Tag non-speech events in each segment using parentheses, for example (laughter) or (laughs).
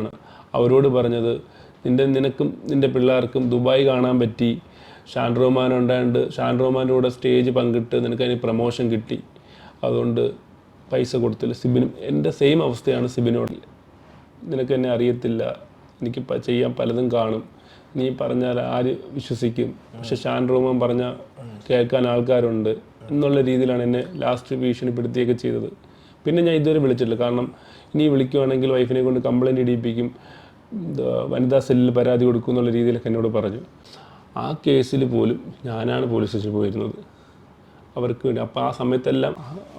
ടീമാണ് അവരോട് പറഞ്ഞത്. നിന്റെ നിനക്കും നിന്റെ പിള്ളേർക്കും ദുബായ് കാണാൻ പറ്റി. ഷാൻ റഹ്മാൻ ഉണ്ടായിട്ട് ഷാൻ കൂടെ സ്റ്റേജ് പങ്കിട്ട് നിനക്ക് അതിന് പ്രമോഷൻ കിട്ടി. അതുകൊണ്ട് പൈസ കൊടുത്തില്ല. സിബിനും എന്റെ സെയിം അവസ്ഥയാണ് സിബിനോട്. നിനക്ക് എന്നെ അറിയത്തില്ല. എനിക്ക് ചെയ്യാൻ പലതും കാണും. നീ പറഞ്ഞാൽ ആര് വിശ്വസിക്കും? പക്ഷെ ഷാൻ റഹ്മാൻ പറഞ്ഞ കേൾക്കാൻ ആൾക്കാരുണ്ട്. എന്നുള്ള രീതിയിലാണ് എന്നെ ലാസ്റ്റ് ഭീഷണിപ്പെടുത്തിയൊക്കെ ചെയ്തത്. പിന്നെ ഞാൻ ഇതുവരെ വിളിച്ചിട്ടില്ല. കാരണം ഇനി വിളിക്കുവാണെങ്കിൽ വൈഫിനെ കൊണ്ട് കംപ്ലൈന്റ് ഇടിയിപ്പിക്കും. വനിതാ സെല്ലിൽ പരാതി കൊടുക്കും എന്നുള്ള രീതിയിലൊക്കെ എന്നോട് പറഞ്ഞു. ആ കേസിൽ പോലും ഞാനാണ് പോലീസ് സ്റ്റേഷനിൽ പോയിരുന്നത്. അവർക്ക് വേണ്ടി അപ്പോൾ ആ സമയത്തെല്ലാം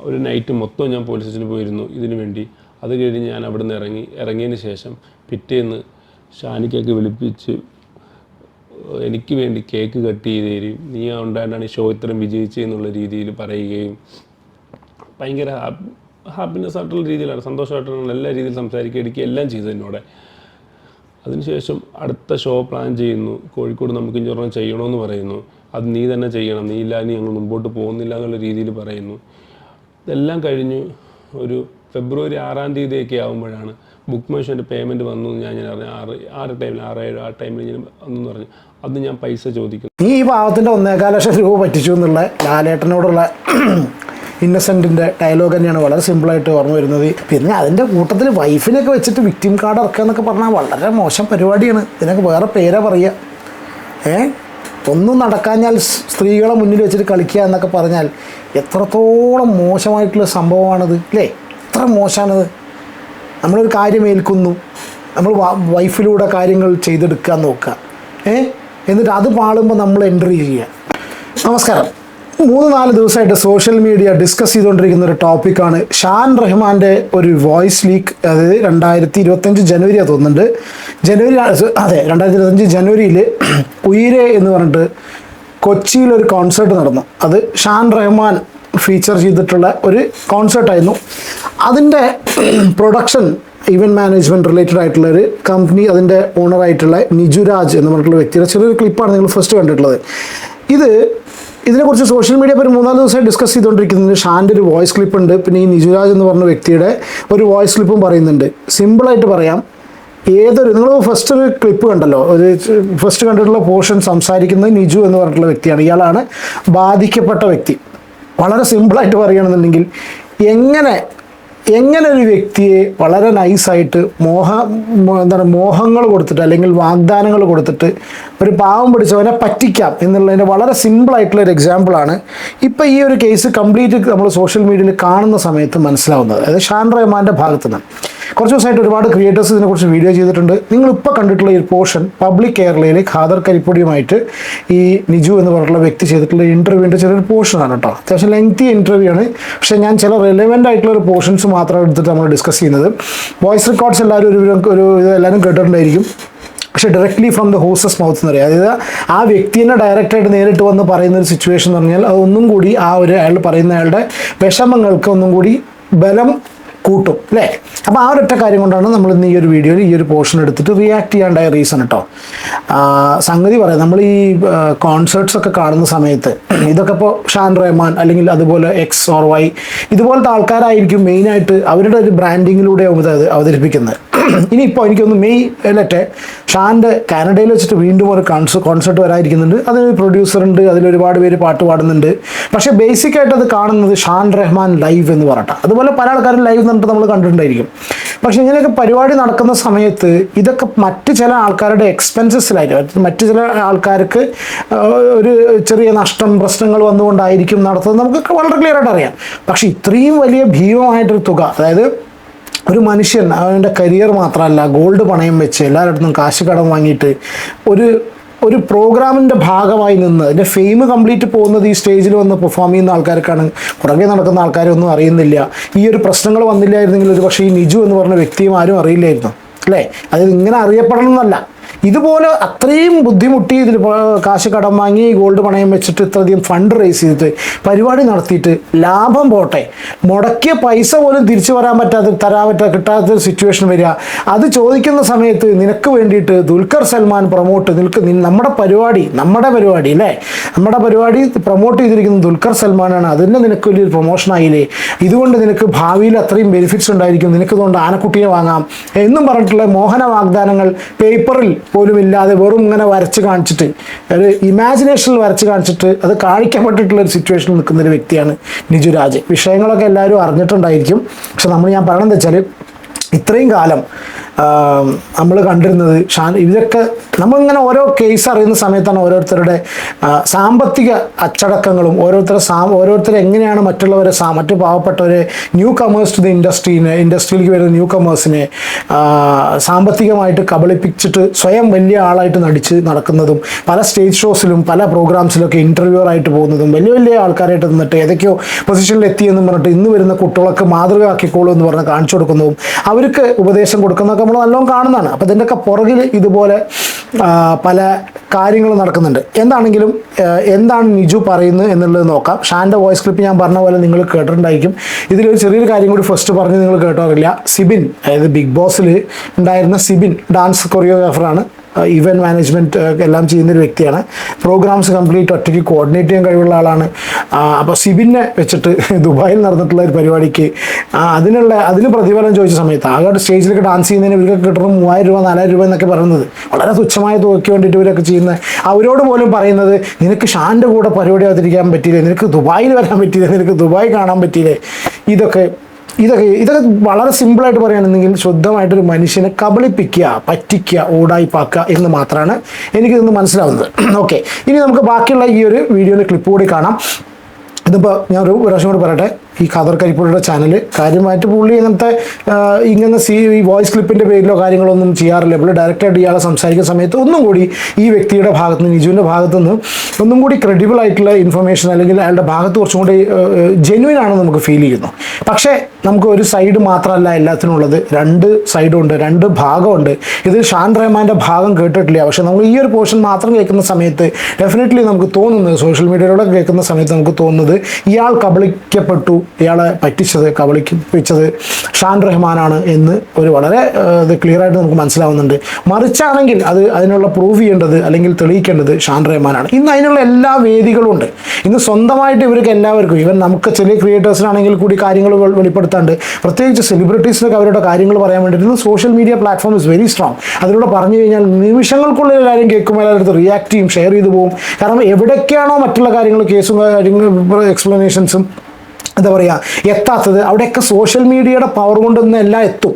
ഒരു നൈറ്റ് മൊത്തം ഞാൻ പോലീസ് സ്റ്റേഷനിൽ പോയിരുന്നു ഇതിനു വേണ്ടി. അത് കഴിഞ്ഞ് ഞാൻ അവിടെ നിന്ന് ഇറങ്ങി ഇറങ്ങിയതിന് ശേഷം പിറ്റേന്ന് ഷാനിക്കൊക്കെ വിളിപ്പിച്ച് എനിക്ക് വേണ്ടി കേക്ക് കട്ട് ചെയ്ത് തരും നീ ഉണ്ടായിട്ടാണ് ഈ ഷോ ഇത്രയും വിജയിച്ചതെന്നുള്ള രീതിയിൽ പറയുകയും ഭയങ്കര ഹാപ്പിനെസ് ആയിട്ടുള്ള രീതിയിലാണ് സന്തോഷമായിട്ടുള്ള എല്ലാ രീതിയിൽ സംസാരിക്കുക എടുക്കുക എല്ലാം ചെയ്തു എന്നോട് അതിനുശേഷം അടുത്ത ഷോ പ്ലാൻ ചെയ്യുന്നു. കോഴിക്കോട് നമുക്ക് ഇഞ്ചൊരെണ്ണം ചെയ്യണമെന്ന് പറയുന്നു. അത് നീ തന്നെ ചെയ്യണം. നീ ഇല്ല നീ ഞങ്ങൾ മുമ്പോട്ട് പോകുന്നില്ല എന്നുള്ള രീതിയിൽ പറയുന്നു. ഇതെല്ലാം കഴിഞ്ഞു ഒരു ഫെബ്രുവരി ആറാം തീയതിയൊക്കെ ആകുമ്പോഴാണ് ബുക്ക് മൈഷോന്റെ പേയ്മെന്റ് വന്നു ഞാൻ ഞാൻ അറിഞ്ഞു ആറ് ആറ് ടൈമിൽ ആറ് ഏഴ് ആ ടൈമിൽ ഞാൻ വന്നു പറഞ്ഞു. അന്ന് ഞാൻ പൈസ ചോദിക്കുന്നു. ഈ പാവത്തിന്റെ ഒന്നേകാൽ ലക്ഷം രൂപ പറ്റിച്ചു എന്നുള്ള ലാലേട്ടനോടുള്ള ഇന്നസെന്റിന്റെ ഡയലോഗ് തന്നെയാണ് വളരെ സിമ്പിളായിട്ട് ഓർമ്മ വരുന്നത്. പിന്നെ അതിന്റെ കൂട്ടത്തിൽ വൈഫിനൊക്കെ വെച്ചിട്ട് വിക്ടിം കാർഡ് ഇറക്കുക എന്നൊക്കെ പറഞ്ഞാൽ വളരെ മോശം പരിപാടിയാണ്. ഇതിനൊക്കെ വേറെ പേരാ പറയുക. ഏ? ഒന്നും നടക്കാഞ്ഞാൽ സ്ത്രീകളെ മുന്നിൽ വെച്ചിട്ട് കളിക്കുക എന്നൊക്കെ പറഞ്ഞാൽ എത്രത്തോളം മോശമായിട്ടുള്ള സംഭവമാണത് അല്ലേ? എത്ര മോശമാണത്. നമ്മളൊരു കാര്യം ഏൽക്കുന്നു നമ്മൾ വൈഫിലൂടെ കാര്യങ്ങൾ ചെയ്തെടുക്കാൻ നോക്കുക. ഏ? എന്നിട്ട് അത് പാളുമ്പോൾ നമ്മൾ എൻട്രി ചെയ്യുക. നമസ്കാരം. മൂന്ന് നാല് ദിവസമായിട്ട് സോഷ്യൽ മീഡിയ ഡിസ്കസ് ചെയ്തുകൊണ്ടിരിക്കുന്ന ഒരു ടോപ്പിക്കാണ് ഷാൻ റഹ്മാന്റെ ഒരു വോയിസ് ലീക്ക് അതായത് രണ്ടായിരത്തി ഇരുപത്തഞ്ച് ജനുവരിയാണ് തോന്നുന്നുണ്ട്. ജനുവരി അതെ രണ്ടായിരത്തി ഇരുപത്തഞ്ച് ജനുവരിയിൽ ഉയരെ എന്ന് പറഞ്ഞിട്ട് കൊച്ചിയിൽ ഒരു കോൺസേർട്ട് നടന്നു. അത് ഷാൻ റഹ്മാൻ ഫീച്ചർ ചെയ്തിട്ടുള്ള ഒരു കോൺസേർട്ടായിരുന്നു അതിന്റെ പ്രൊഡക്ഷൻ ഇവന്റ് മാനേജ്മെന്റ് റിലേറ്റഡ് ആയിട്ടുള്ള ഒരു കമ്പനി അതിന്റെ ഓണറായിട്ടുള്ള നിജുരാജ് എന്ന് പറഞ്ഞിട്ടുള്ള വ്യക്തിയുടെ ചെറിയൊരു ക്ലിപ്പാണ് നിങ്ങൾ ഫസ്റ്റ് കണ്ടിട്ടുള്ളത്. ഇത് ഇതിനെക്കുറിച്ച് സോഷ്യൽ മീഡിയ ഒരു മൂന്നാൽ ദിവസമായി ഡിസ്കസ് ചെയ്തുകൊണ്ടിരിക്കുന്നുണ്ട് ഷാന്റെ ഒരു വോയിസ് ക്ലിപ്പ് ഉണ്ട്. പിന്നെ ഈ നിജുരാജ് എന്ന് പറഞ്ഞ വ്യക്തിയുടെ ഒരു വോയിസ് ക്ലിപ്പും പറയുന്നുണ്ട്. സിമ്പിളായിട്ട് പറയാം. ഏതൊരു നിങ്ങൾ ഫസ്റ്റ് ഒരു ക്ലിപ്പ് കണ്ടല്ലോ. ഒരു ഫസ്റ്റ് കണ്ടിട്ടുള്ള പോർഷൻ സംസാരിക്കുന്നത് നിജു എന്ന് പറഞ്ഞിട്ടുള്ള വ്യക്തിയാണ്. ഇയാളാണ് ബാധിക്കപ്പെട്ട വ്യക്തി. വളരെ സിമ്പിളായിട്ട് പറയുകയാണെന്നുണ്ടെങ്കിൽ എങ്ങനെ എങ്ങനെ ഒരു വ്യക്തിയെ വളരെ നൈസായിട്ട് മോഹ എന്താ എന്താണ് മോഹങ്ങൾ കൊടുത്തിട്ട് അല്ലെങ്കിൽ വാഗ്ദാനങ്ങൾ കൊടുത്തിട്ട് ഒരു പാവം പിടിച്ചവനെ പറ്റിക്കാം എന്നുള്ളതിന്റെ വളരെ സിമ്പിളായിട്ടുള്ള ഒരു എക്സാമ്പിളാണ് ഇപ്പോൾ ഈ ഒരു കേസ് കംപ്ലീറ്റ് നമ്മൾ സോഷ്യൽ മീഡിയയിൽ കാണുന്ന സമയത്ത് മനസ്സിലാവുന്നത്. അതായത് ഷാൻ റഹ്മാന്റെ ഭാഗത്ത് നിന്ന് കുറച്ച് ദിവസമായിട്ട് ഒരുപാട് ക്രിയേറ്റേഴ്സ് ഇതിനെക്കുറിച്ച് വീഡിയോ ചെയ്തിട്ടുണ്ട്. നിങ്ങൾ ഇപ്പോൾ കണ്ടിട്ടുള്ള ഈ പോർഷൻ പബ്ലിക് കേരളയിൽ ഖാദർ കരിപ്പൊടിയുമായിട്ട് ഈ നിജു എന്ന് പറഞ്ഞിട്ടുള്ള വ്യക്തി ചെയ്തിട്ടുള്ള ഇന്റർവ്യൂവിന്റെ ചെറിയൊരു പോർഷനാണ് കേട്ടോ. അത്യാവശ്യം ലെങ്തി ഇന്റർവ്യൂ ആണ്. പക്ഷേ ഞാൻ ചില റിലവന്റ് ആയിട്ടുള്ള ഒരു പോർഷൻസ് മാത്രം എടുത്തിട്ട് നമ്മൾ ഡിസ്കസ് ചെയ്യുന്നത്. വോയിസ് റെക്കോർഡ്സ് എല്ലാവരും ഒരു ഒരു എല്ലാവരും കേട്ടിട്ടുണ്ടായിരിക്കും. പക്ഷെ directly from the horse's mouth എന്ന് പറയുക അതായത് ആ വ്യക്തിനെ ഡയറക്റ്റായിട്ട് നേരിട്ട് വന്ന് പറയുന്ന ഒരു സിറ്റുവേഷൻ എന്ന് പറഞ്ഞാൽ അതൊന്നും കൂടി ആ ഒരു അയാൾ പറയുന്ന അയാളുടെ വിഷമങ്ങൾക്ക് ഒന്നും കൂടി ബലം കൂട്ടും അല്ലേ? അപ്പോൾ ആ ഒരൊറ്റ കാര്യം കൊണ്ടാണ് നമ്മൾ ഇന്ന് ഈ ഒരു വീഡിയോയിൽ ഈ ഒരു പോർഷൻ എടുത്തിട്ട് റിയാക്ട് ചെയ്യാണ്ടായ റീസൺ കേട്ടോ സംഗതി പറയാം. നമ്മൾ ഈ കോൺസേർട്സ് ഒക്കെ കാണുന്ന സമയത്ത് ഇതൊക്കെ ഇപ്പോൾ ഷാൻ റഹ്മാൻ അല്ലെങ്കിൽ അതുപോലെ എക്സ് ഓർ വൈ ഇതുപോലത്തെ ആൾക്കാരായിരിക്കും മെയിനായിട്ട് അവരുടെ ഒരു ബ്രാൻഡിങ്ങിലൂടെ അത് അവതരിപ്പിക്കുന്നത്. ഇനിയിപ്പോൾ എനിക്കൊന്ന് മെയ് അല്ലെ ഷാന്റെ കാനഡയിൽ വെച്ചിട്ട് വീണ്ടും ഒരു കോൺസ് കോൺസേർട്ട് വരാതിരിക്കുന്നുണ്ട് അതിൽ ഒരുപാട് പേര് പാട്ട് പാടുന്നുണ്ട്. പക്ഷേ ബേസിക്കായിട്ട് അത് കാണുന്നത് ഷാൻ റഹ്മാൻ ലൈവ് എന്ന് പറഞ്ഞിട്ട്. അതുപോലെ പല ആൾക്കാരും ലൈവ് എന്നിട്ട് നമ്മൾ കണ്ടിട്ടുണ്ടായിരിക്കും. പക്ഷേ ഇങ്ങനെയൊക്കെ പരിപാടി നടക്കുന്ന സമയത്ത് ഇതൊക്കെ മറ്റ് ചില ആൾക്കാരുടെ എക്സ്പെൻസസിലായിരിക്കും മറ്റ് ചില ആൾക്കാർക്ക് ഒരു ചെറിയ നഷ്ടം പ്രശ്നങ്ങൾ വന്നുകൊണ്ടായിരിക്കും നടത്തുന്നത്. നമുക്ക് വളരെ ക്ലിയർ ആയിട്ട് അറിയാം. പക്ഷേ ഇത്രയും വലിയ ഭീമമായിട്ടൊരു തുക അതായത് ഒരു മനുഷ്യൻ അവന്റെ കരിയർ മാത്രമല്ല ഗോൾഡ് പണയം വെച്ച് എല്ലാവരുടെ കാശ് കടം വാങ്ങിയിട്ട് ഒരു ഒരു പ്രോഗ്രാമിന്റെ ഭാഗമായി നിന്ന് അതിന്റെ ഫെയിം കംപ്ലീറ്റ് പോകുന്നത് ഈ സ്റ്റേജിൽ വന്ന് പെർഫോം ചെയ്യുന്ന ആൾക്കാർക്കാണ്. പുറകെ നടക്കുന്ന ആൾക്കാരൊന്നും അറിയുന്നില്ല. ഈ ഒരു പ്രശ്നങ്ങൾ വന്നില്ലായിരുന്നെങ്കിൽ ഒരു പക്ഷേ ഈ നിജു എന്ന് പറഞ്ഞ വ്യക്തിയും ആരും അറിയില്ലായിരുന്നു. അല്ലേ? അതായത് ഇങ്ങനെ അറിയപ്പെടണം എന്നല്ല ഇതുപോലെ അത്രയും ബുദ്ധിമുട്ടി ഇതിൽ കാശ് കടം വാങ്ങി ഗോൾഡ് പണയം വെച്ചിട്ട് ഇത്രയധികം ഫണ്ട് റേസ് ചെയ്തിട്ട് പരിപാടി നടത്തിയിട്ട് ലാഭം പോട്ടെ. മുടക്കിയ പൈസ പോലും തിരിച്ചു വരാൻ പറ്റാത്ത തരാൻ പറ്റാത്ത കിട്ടാത്ത സിറ്റുവേഷൻ വരിക. അത് ചോദിക്കുന്ന സമയത്ത് നിനക്ക് വേണ്ടിയിട്ട് ദുൽഖർ സൽമാൻ പ്രൊമോട്ട് നിൽക്ക് നമ്മുടെ പരിപാടി നമ്മുടെ പരിപാടി അല്ലേ? നമ്മുടെ പരിപാടി പ്രൊമോട്ട് ചെയ്തിരിക്കുന്ന ദുൽഖർ സൽമാനാണ്. അതിന്റെ നിനക്ക് വലിയൊരു പ്രൊമോഷൻ ആയില്ലേ? ഇതുകൊണ്ട് നിനക്ക് ഭാവിയിൽ അത്രയും ബെനിഫിറ്റ്സ് ഉണ്ടായിരിക്കും. നിനക്ക് ഇതുകൊണ്ട് ആനക്കുട്ടിയെ വാങ്ങാം. എന്നും പറഞ്ഞിട്ടുള്ള മോഹന വാഗ്ദാനങ്ങൾ പേപ്പറിൽ പോലും ഇല്ലാതെ വെറും ഇങ്ങനെ വരച്ച് കാണിച്ചിട്ട് ഒരു ഇമാജിനേഷനിൽ വരച്ച് കാണിച്ചിട്ട് അത് കാണിക്കപ്പെട്ടിട്ടുള്ള ഒരു സിറ്റുവേഷനിൽ നിൽക്കുന്ന ഒരു വ്യക്തിയാണ് നിജു രാജ്. വിഷയങ്ങളൊക്കെ എല്ലാവരും അറിഞ്ഞിട്ടുണ്ടായിരിക്കും. പക്ഷെ നമ്മൾ ഞാൻ പറയണത് വെച്ചാൽ ഇത്രയും കാലം നമ്മൾ കണ്ടിരുന്നത് ഷാൻ ഇതൊക്കെ നമ്മളിങ്ങനെ ഓരോ കേസ് അറിയുന്ന സമയത്താണ് ഓരോരുത്തരുടെ സാമ്പത്തിക അച്ചടക്കങ്ങളും ഓരോരുത്തരുടെ സാ ഓരോരുത്തർ എങ്ങനെയാണ് മറ്റുള്ളവരെ സാ മറ്റു പാവപ്പെട്ടവരെ ന്യൂ കമേഴ്സ് ടു ദി ഇൻഡസ്ട്രീനെ ഇൻഡസ്ട്രിയിലേക്ക് വരുന്ന ന്യൂ കമേഴ്സിനെ സാമ്പത്തികമായിട്ട് കബളിപ്പിച്ചിട്ട് സ്വയം വലിയ ആളായിട്ട് നടിച്ച് നടക്കുന്നതും പല സ്റ്റേജ് ഷോസിലും പല പ്രോഗ്രാംസിലൊക്കെ ഇന്റർവ്യൂർ ആയിട്ട് പോകുന്നതും വലിയ വലിയ ആൾക്കാരായിട്ട് നിന്നിട്ട് ഏതൊക്കെയോ പൊസിഷനിൽ എത്തിയെന്ന് പറഞ്ഞിട്ട് ഇന്ന് വരുന്ന കുട്ടികളൊക്കെ മാതൃകയാക്കിക്കോളൂ എന്ന് പറഞ്ഞ് കാണിച്ചു കൊടുക്കുന്നതും അവർക്ക് ഉപദേശം കൊടുക്കുന്നതൊക്കെ നമ്മൾ നല്ലോണം കാണുന്നതാണ്. അപ്പോൾ ഇതിന്റെയൊക്കെ പുറകിൽ ഇതുപോലെ പല കാര്യങ്ങൾ നടക്കുന്നുണ്ട്. എന്താണെങ്കിലും എന്താണ് നിജു പറയുന്നത് എന്നുള്ളത് നോക്കാം. ഷാന്റെ വോയിസ് ക്ലിപ്പ് ഞാൻ പറഞ്ഞ പോലെ നിങ്ങൾ കേട്ടിട്ടുണ്ടായിരിക്കും. ഇതിലൊരു ചെറിയൊരു കാര്യം കൂടി ഫസ്റ്റ് പറഞ്ഞ് നിങ്ങൾ കേട്ടോറില്ല സിബിൻ അതായത് ബിഗ് ബോസിൽ ഉണ്ടായിരുന്ന സിബിൻ ഡാൻസ് കൊറിയോഗ്രാഫറാണ് ഇവന്റ് മാനേജ്മെന്റ് എല്ലാം ചെയ്യുന്ന ഒരു വ്യക്തിയാണ്. പ്രോഗ്രാംസ് കംപ്ലീറ്റ് ഒറ്റയ്ക്ക് കോർഡിനേറ്റ് ചെയ്യാൻ കഴിവുള്ള ആളാണ്. അപ്പോൾ സിബിനെ വെച്ചിട്ട് (laughs) ദുബായിൽ നടന്നിട്ടുള്ള ഒരു പരിപാടിക്ക് അതിനുള്ള അതിന് പ്രതിഫലം ചോദിച്ച സമയത്ത് ആകെ സ്റ്റേജിലൊക്കെ ഡാൻസ് ചെയ്യുന്നതിന് ഇവർക്ക് കിട്ടുന്ന മൂവായിരം രൂപ നാലായിരം രൂപ എന്നൊക്കെ പറയുന്നത്. വളരെ തുച്ഛമായ തുകയ്ക്ക് വേണ്ടിയിട്ട് ഇവരൊക്കെ ചെയ്യുന്നത് അവരോട് പോലും പറയുന്നത് നിനക്ക് ഷാന്റെ കൂടെ പരിപാടി അവതരിക്കാൻ പറ്റിയില്ലേ? നിനക്ക് ദുബായിൽ വരാൻ പറ്റിയില്ലേ? നിനക്ക് ദുബായ് കാണാൻ പറ്റിയില്ലേ? ഇതൊക്കെ ഇതൊക്കെ ഇതൊക്കെ വളരെ സിമ്പിളായിട്ട് പറയുകയാണെന്നെങ്കിൽ ശുദ്ധമായിട്ടൊരു മനുഷ്യനെ കബളിപ്പിക്കുക പറ്റിക്കുക ഓടായിപ്പാക്കുക എന്ന് മാത്രമാണ് എനിക്കിതൊന്ന് മനസ്സിലാവുന്നത്. (clears throat) ഓക്കെ ഇനി നമുക്ക് ബാക്കിയുള്ള ഈ ഒരു വീഡിയോയുടെ ക്ലിപ്പ് കൂടി കാണാം. ഇതിപ്പോൾ ഞാൻ ഒരു പ്രാവശ്യം കൂടി പറയട്ടെ. ഈ ഖാദർ കരിപ്പുഴയുടെ ചാനൽ കാര്യമായിട്ട് പുള്ളി ഇങ്ങനത്തെ ഇങ്ങനെ സീ ഈ വോയിസ് ക്ലിപ്പിന്റെ പേരിലോ കാര്യങ്ങളൊന്നും ചെയ്യാറില്ല. പുള്ളി ഡയറക്റ്റായിട്ട് ഇയാളെ സംസാരിക്കുന്ന സമയത്ത് ഒന്നും കൂടി ഈ വ്യക്തിയുടെ ഭാഗത്ത് നിന്ന് നിജുവിന്റെ ഭാഗത്തു നിന്ന് ഒന്നും കൂടി ക്രെഡിബിൾ ആയിട്ടുള്ള ഇൻഫർമേഷൻ അല്ലെങ്കിൽ അയാളുടെ ഭാഗത്ത് കുറച്ചും കൂടി ജെന്വിൻ ആണെന്ന് നമുക്ക് ഫീൽ ചെയ്യുന്നു. പക്ഷേ നമുക്ക് ഒരു സൈഡ് മാത്രമല്ല എല്ലാത്തിനും ഉള്ളത് രണ്ട് സൈഡുണ്ട് രണ്ട് ഭാഗമുണ്ട്. ഇതിൽ ഷാൻ റഹ്മാന്റെ ഭാഗം കേട്ടിട്ടില്ല. പക്ഷേ നമ്മൾ ഈ ഒരു പോർഷൻ മാത്രം കേൾക്കുന്ന സമയത്ത് ഡെഫിനറ്റ്ലി നമുക്ക് തോന്നുന്നത് സോഷ്യൽ മീഡിയയിലൂടെ കേൾക്കുന്ന സമയത്ത് നമുക്ക് തോന്നുന്നത് ഇയാൾ കബളിക്കപ്പെട്ടു ഇയാളെ പറ്റിച്ചത് കബളിപ്പിച്ചത് ഷാൻ റഹ്മാനാണ് എന്ന് ഒരു വളരെ ഇത് ക്ലിയർ ആയിട്ട് നമുക്ക് മനസ്സിലാവുന്നുണ്ട്. മറിച്ചാണെങ്കിൽ അത് അതിനുള്ള പ്രൂവ് ചെയ്യേണ്ടത് അല്ലെങ്കിൽ തെളിയിക്കേണ്ടത് ഷാൻ റഹ്മാനാണ്. ഇന്ന് അതിനുള്ള എല്ലാ വേദികളും ഉണ്ട് ഇന്ന് സ്വന്തമായിട്ട് ഇവർക്ക് എല്ലാവർക്കും ഇവൻ നമുക്ക് ചെറിയ ക്രിയേറ്റേഴ്സിനാണെങ്കിൽ കൂടി കാര്യങ്ങൾ വെളിപ്പെടുത്താണ്ട് പ്രത്യേകിച്ച് സെലിബ്രിറ്റീസിനൊക്കെ അവരുടെ കാര്യങ്ങൾ പറയാൻ വേണ്ടിയിട്ട് social media platform is very strong അതിലൂടെ പറഞ്ഞു കഴിഞ്ഞാൽ നിമിഷങ്ങൾക്കുള്ളിൽ എല്ലാവരും കേൾക്കുമ്പോൾ എല്ലാവരും റിയാക്ട് ചെയ്യും ഷെയർ ചെയ്തു പോകും കാരണം എവിടെയൊക്കെയാണോ മറ്റുള്ള കാര്യങ്ങൾ കേസും കാര്യങ്ങളും എക്സ്പ്ലനേഷൻസും എന്താ പറയുക എത്താത്തത്. അവിടെയൊക്കെ സോഷ്യൽ മീഡിയയുടെ പവർ കൊണ്ടൊന്നും എല്ലാം എത്തും.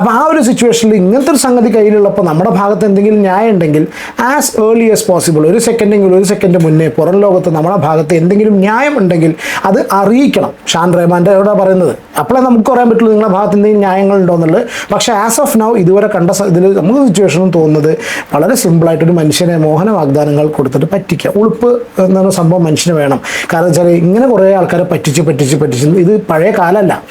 അപ്പോൾ ആ ഒരു സിറ്റുവേഷനിൽ ഇങ്ങനത്തെ ഒരു സംഗതി കയ്യിലുള്ളപ്പോൾ നമ്മുടെ ഭാഗത്ത് എന്തെങ്കിലും ന്യായം ഉണ്ടെങ്കിൽ ആസ് ഏർലി ആസ് പോസിബിൾ ഒരു സെക്കൻഡെങ്കിലും ഒരു സെക്കൻഡ് മുന്നേ പുറം ലോകത്ത് നമ്മുടെ ഭാഗത്ത് എന്തെങ്കിലും ന്യായം ഉണ്ടെങ്കിൽ അത് അറിയിക്കണം. ഷാൻ റഹ്മാന്റെ ഇവിടെ പറയുന്നത്. അപ്പോഴേ നമുക്ക് പറയാൻ പറ്റുള്ളൂ നിങ്ങളുടെ ഭാഗത്ത് എന്തെങ്കിലും ന്യായങ്ങൾ ഉണ്ടോ എന്നുള്ളത്. പക്ഷേ ആസ് ഓഫ് നൗ ഇതുവരെ കണ്ട ഇതിൽ നമുക്ക് സിറ്റുവേഷനും തോന്നുന്നത് വളരെ സിമ്പിളായിട്ടൊരു മനുഷ്യനെ മോഹന വാഗ്ദാനങ്ങൾ കൊടുത്തിട്ട് പറ്റിക്കുക. ഉളുപ്പ് എന്ന സംഭവം മനുഷ്യന് വേണം. കാരണം വെച്ചാൽ ഇങ്ങനെ കുറേ ആൾക്കാരെ പറ്റിച്ച് പറ്റിച്ച് പറ്റിച്ച്. ഇത് പഴയ കാലമല്ല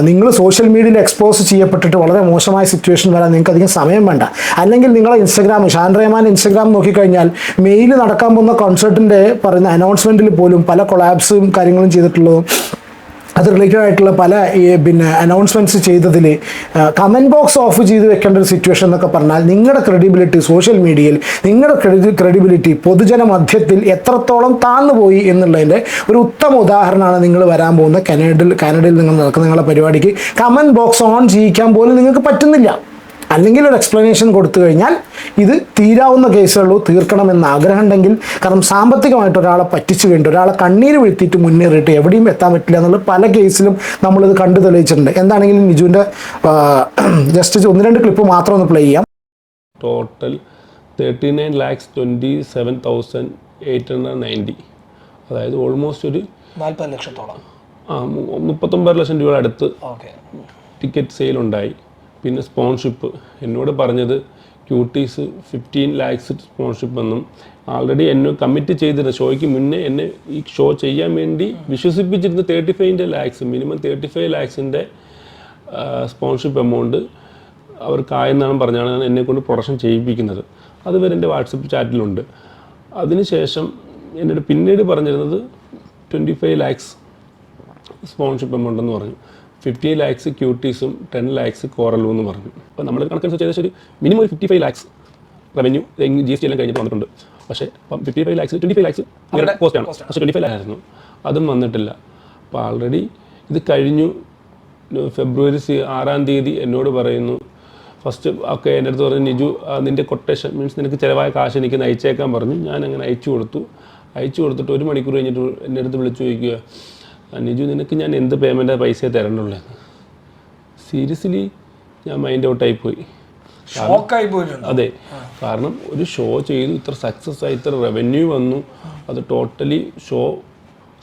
നിങ്ങൾ സോഷ്യൽ മീഡിയയിൽ എക്സ്പോസ് ചെയ്യപ്പെട്ടിട്ട് വളരെ മോശമായ സിറ്റുവേഷൻ വരാൻ നിങ്ങൾക്ക് അധികം സമയം വേണ്ട. അല്ലെങ്കിൽ നിങ്ങളെ ഇൻസ്റ്റാഗ്രാം ഷാൻ റഹ്മാൻ ഇൻസ്റ്റഗ്രാം നോക്കിക്കഴിഞ്ഞാൽ മെയിൽ നടക്കാൻ പോകുന്ന കോൺസേർട്ടിന്റെ പറയുന്ന അനൗൺസ്മെന്റിൽ പോലും പല കൊളാബ്സും കാര്യങ്ങളും ചെയ്തിട്ടുള്ളതും അത് റിലേറ്റഡ് ആയിട്ടുള്ള പല പിന്നെ അനൗൺസ്മെന്റ്സ് ചെയ്തതിൽ കമന്റ് ബോക്സ് ഓഫ് ചെയ്ത് വെക്കേണ്ട ഒരു സിറ്റുവേഷൻ എന്നൊക്കെ പറഞ്ഞാൽ നിങ്ങളുടെ ക്രെഡിബിലിറ്റി സോഷ്യൽ മീഡിയയിൽ നിങ്ങളുടെ ക്രെഡി ക്രെഡിബിലിറ്റി പൊതുജന മധ്യത്തിൽ എത്രത്തോളം താഴ്ന്നു പോയി എന്നുള്ളതിന്റെ ഒരു ഉത്തമ ഉദാഹരണമാണ് നിങ്ങൾ വരാൻ പോകുന്ന കാനഡയിൽ കാനഡയിൽ നിങ്ങൾ നടക്കുന്ന നിങ്ങളുടെ പരിപാടിക്ക് കമന്റ് ബോക്സ് ഓൺ ചെയ്യിക്കാൻ പോലും നിങ്ങൾക്ക് പറ്റുന്നില്ല. അല്ലെങ്കിൽ ഒരു എക്സ്പ്ലനേഷൻ കൊടുത്തു കഴിഞ്ഞാൽ ഇത് തീരാവുന്ന കേസുള്ളൂ തീർക്കണമെന്ന് ആഗ്രഹം ഉണ്ടെങ്കിൽ കാരണം സാമ്പത്തികമായിട്ട് ഒരാളെ പറ്റിച്ചു വേണ്ടി ഒരാളെ കണ്ണീര് വീഴ്ത്തിയിട്ട് മുന്നേറിയിട്ട് എവിടെയും എത്താൻ പറ്റില്ല എന്നുള്ള പല കേസിലും നമ്മളിത് കണ്ടു തെളിയിച്ചിട്ടുണ്ട്. എന്താണെങ്കിലും നിജുവിന്റെ ജസ്റ്റ് ഒന്ന് രണ്ട് ക്ലിപ്പ് മാത്രം ഒന്ന് പ്ലേ ചെയ്യാം. Total thirty nine lakhs twenty seven thousand eight hundred ninety അതായത് ഓൾമോസ്റ്റ് ഒരു നാൽപ്പത് ലക്ഷത്തോളം. ആ മുപ്പത്തൊമ്പത് ലക്ഷം രൂപയുടെ അടുത്ത് ഓക്കെ ടിക്കറ്റ് സെയിൽ ഉണ്ടായി. പിന്നെ സ്പോൺഷിപ്പ് എന്നോട് പറഞ്ഞത് ക്യൂട്ടീസ് ഫിഫ്റ്റീൻ ലാക്സ് സ്പോൺഷിപ്പ് എന്നും ആൾറെഡി എന്നെ കമ്മിറ്റ് ചെയ്തിരുന്ന. ഷോയ്ക്ക് മുന്നേ എന്നെ ഈ ഷോ ചെയ്യാൻ വേണ്ടി വിശ്വസിപ്പിച്ചിരുന്ന തേർട്ടി ഫൈവിന്റെ ലാക്സ് മിനിമം തേർട്ടി ഫൈവ് ലാക്സിന്റെ സ്പോൺഷിപ്പ് എമൗണ്ട് അവർക്കായെന്നാണ് പറഞ്ഞാണ് എന്നെ കൊണ്ട് പ്രൊഡക്ഷൻ ചെയ്യിപ്പിക്കുന്നത്. അതുവരെ എന്റെ വാട്സപ്പ് ചാറ്റിലുണ്ട് അതിനുശേഷം എന്നോട് പിന്നീട് പറഞ്ഞിരുന്നത് twenty five lakhs sponsorship amount എന്ന് പറഞ്ഞു. ഫിഫ്റ്റി ലാക്സ് ക്യൂട്ടീസും ടെൻ ലാക്സ് കോറലും എന്ന് പറഞ്ഞു. അപ്പോൾ നമ്മൾ കണക്കനുസരിച്ച് ഏകദേശം ഒരു മിനിമം ഒരു fifty five lakhs revenue G S T എല്ലാം കഴിഞ്ഞിട്ട് വന്നിട്ടുണ്ട്. പക്ഷേ അപ്പം fifty five lakhs twenty five lakhs cost ആണ്. പക്ഷേ ട്വന്റി ഫൈവ് ആയിരുന്നു. അതും വന്നിട്ടില്ല. അപ്പോൾ ആൾറെഡി ഇത് കഴിഞ്ഞു. ഫെബ്രുവരി സി- ആറാം തീയതി എന്നോട് പറയുന്നു. ഫസ്റ്റ് ഒക്കെ എന്റെ അടുത്ത് പറഞ്ഞു നിജു നിന്റെ കൊട്ടേഷൻ മീൻസ് നിനക്ക് ചിലവായ കാശ് എനിക്ക് അയച്ചേക്കാൻ പറഞ്ഞു. ഞാൻ അങ്ങനെ അയച്ചു കൊടുത്തു. അയച്ചു കൊടുത്തിട്ട് ഒരു മണിക്കൂർ കഴിഞ്ഞിട്ട് എന്റെ അടുത്ത് വിളിച്ചു ചോദിക്കുക. "ആ, നിജു നിനക്ക് ഞാൻ എന്ത് പേയ്മെന്റാണ് പൈസ തരണുള്ളത് സീരിയസ്ലി ഞാൻ മൈൻഡ് ഔട്ടായി പോയി. ഷോക്കായി പോയിട്ടുണ്ട്. അതെ. കാരണം ഒരു ഷോ ചെയ്തു ഇത്ര സക്സസ് ആയി ഇത്ര റവന്യൂ വന്നു അത് ടോട്ടലി ഷോ